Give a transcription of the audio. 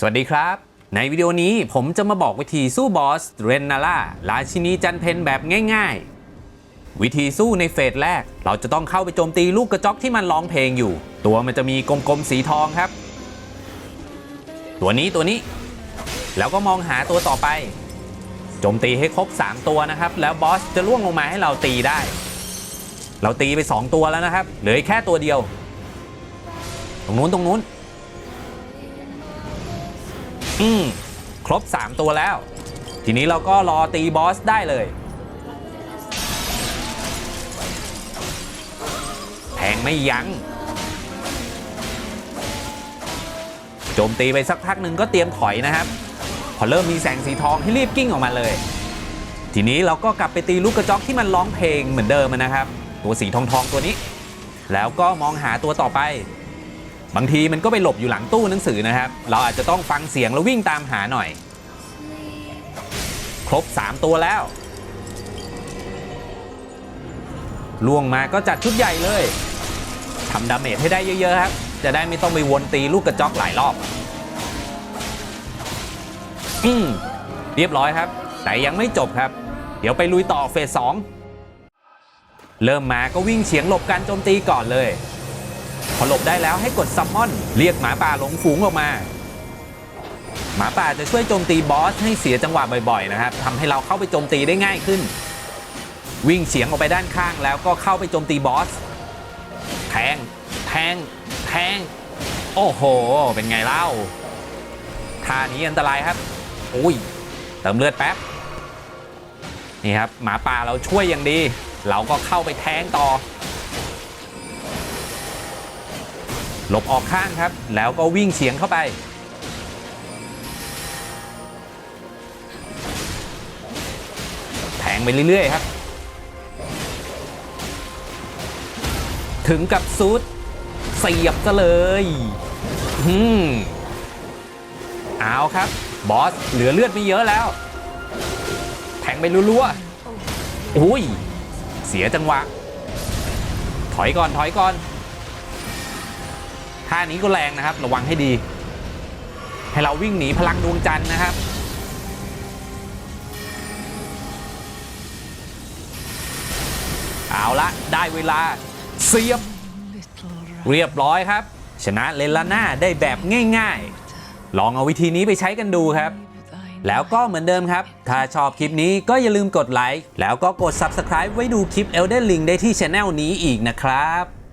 สวัสดีครับ ในวิดีโอนี้ผมจะมาบอกวิธีสู้บอสเรนนาล่าราชินีจันเพนแบบง่ายๆ วิธีสู้ในเฟสแรก เราจะต้องเข้าไปโจมตีลูกกระจอกที่มันร้องเพลงอยู่ ตัวมันจะมีกลมๆสีทองครับ ตัวนี้ตัวนี้ แล้วก็มองหาตัวต่อไป โจมตีให้ครบ 3 ตัวนะครับ แล้วบอสจะล่วงลงมาให้เราตีได้ เราตีไป 2 ตัวแล้วนะครับ เหลือแค่ตัวเดียว ตรงนู้นตรงนู้น อืมครบ 3 ตัวแล้ว ทีนี้เราก็รอตีบอสได้เลย แทงไม่ยัง้งโจมตีไปสักพักหนึ่งก็เตรียมถอยนะครับ พอเริ่มมีแสงสีทองให้รีบกิ้งออกมาเลย ทีนี้เราก็กลับไปตีลูกกระจอกที่มันร้องเพลงเหมือนเดิมนะครับ ตัวสีทองทองๆตัวนี้ แล้วก็มองหาตัวต่อไป บางทีมันก็ไปหลบอยู่หลังตู้หนังสือนะครับ เราอาจจะต้องฟังเสียงแล้ววิ่งตามหาหน่อย ครบ 3 ตัวแล้ว ล่วงมาก็จัดชุดใหญ่เลยทำดาเมจให้ได้เยอะๆครับ จะได้ไม่ต้องไปวนตีลูกกระจอกหลายรอบ อืมเรียบร้อยครับ แต่ยังไม่จบครับ เดี๋ยวไปลุยต่อเฟสสองเริ่มมาก็วิ่งเฉียงหลบการโจมตีก่อนเลย อหลบได้แล้วให้กดซัมมอน เรียกหมาป่าหลงฝูงออกมา หมาป่าจะช่วยโจมตีบอสให้เสียจังหวะบ่อยๆนะครับทำให้เราเข้าไปโจมตีได้ง่ายขึ้น วิ่งเฉียงออกไปด้านข้างแล้วก็เข้าไปโจมตีบอสแทงแทงแทงโอ้โห เป็นไงเล่าท่านี้อันตรายครับอุ้ยเติมเลือดแป๊บนี่ครับหมาป่าเราช่วยอย่างดี เราก็เข้าไปแทงต่อ หลบออกข้างครับ แล้วก็วิ่งเฉียงเข้าไป แทงไปเรื่อยๆครับ ถึงกับซูดเสียบซะเลยอืมเอาครับ บอส เหลือเลือดไม่เยอะแล้ว แทงไปรัวๆอุ้ย เสียจังหวะ ถอยก่อนถอยก่อน ท่านี้ก็แรงนะครับ ระวังให้ดี ให้เราวิ่งหนีพลังดวงจันทร์นะครับ เอาละได้เวลาเสียบ เรียบร้อยครับ ชนะเลนลาน่าได้แบบง่ายๆ ลองเอาวิธีนี้ไปใช้กันดูครับแล้วก็เหมือนเดิมครับ ถ้าชอบคลิปนี้ก็อย่าลืมกดไลค์ แล้วก็กด Subscribe ไว้ดูคลิป Elden Ring ได้ที่ช anel นี้อีกนะครับ